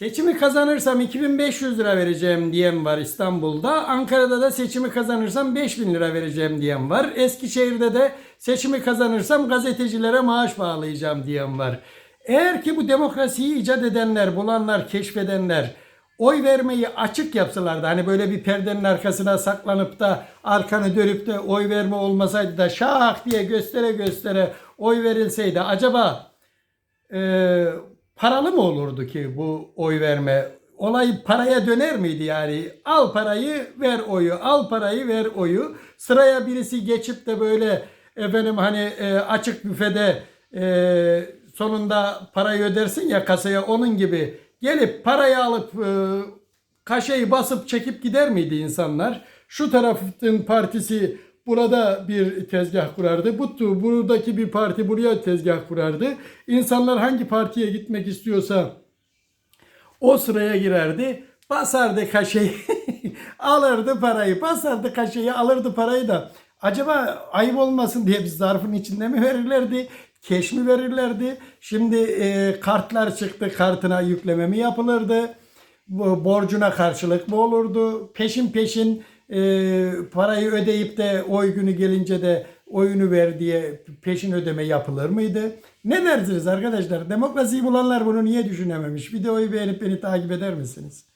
Seçimi kazanırsam 2500 lira vereceğim diyen var İstanbul'da. Ankara'da da seçimi kazanırsam 5000 lira vereceğim diyen var. Eskişehir'de de seçimi kazanırsam gazetecilere maaş bağlayacağım diyen var. Eğer ki bu demokrasiyi icat edenler, bulanlar, keşfedenler oy vermeyi açık yapsalardı hani böyle bir perdenin arkasına saklanıp da arkanı dönüp de oy verme olmasaydı da şak diye göstere göstere oy verilseydi acaba e, paralı mı olurdu ki bu oy verme? Olay paraya döner miydi yani? Al parayı ver oyu, al parayı ver oyu. Sıraya birisi geçip de böyle efendim hani e, açık büfede e, sonunda parayı ödersin ya kasaya onun gibi gelip parayı alıp e, kaşeyi basıp çekip gider miydi insanlar? Şu tarafın partisi burada bir tezgah kurardı. Bu buradaki bir parti buraya tezgah kurardı. İnsanlar hangi partiye gitmek istiyorsa o sıraya girerdi. Basardı kaşeyi, alırdı parayı. Basardı kaşeyi, alırdı parayı da. Acaba ayıp olmasın diye biz zarfın içinde mi verirlerdi? Keş mi verirlerdi? Şimdi e, kartlar çıktı, kartına yükleme mi yapılırdı? Borcuna karşılık mı olurdu? Peşin peşin e, parayı ödeyip de oy günü gelince de oyunu ver diye peşin ödeme yapılır mıydı? Ne dersiniz arkadaşlar? Demokrasiyi bulanlar bunu niye düşünememiş? Videoyu beğenip beni takip eder misiniz?